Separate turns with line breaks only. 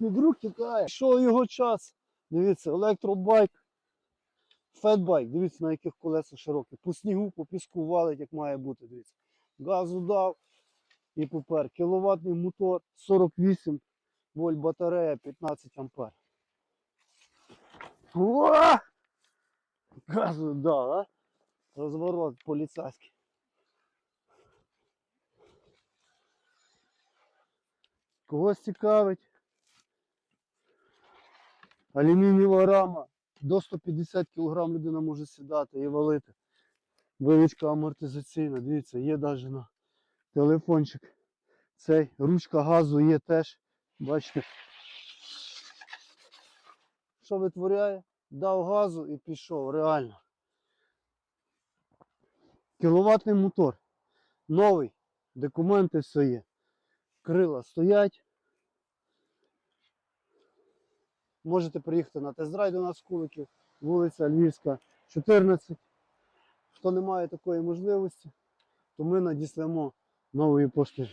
З-під тікає. Що його час? Дивіться, електробайк. Фетбайк, дивіться, на яких колесах широкі. По снігу, по піску валить, як має бути. Дивіться. Газу дав і попер. Кіловатний мотор 48 вольт батарея 15 ампер. О! Газу дав, а? Розворот поліцейський. Когось цікавить. Алюмінієва рама. До 150 кг людина може сідати і валити. Виличка амортизаційна. Дивіться, є навіть на телефончик. Цей ручка газу є теж. Бачите. Що витворяє? Дав газу і пішов, реально. Кіловатний мотор. Новий. Документи все є. Крила стоять. Можете приїхати на тест-драйв до нас Куликів, вулиця Львівська, 14. Хто не має такої можливості, то ми надіслемо нової поштою.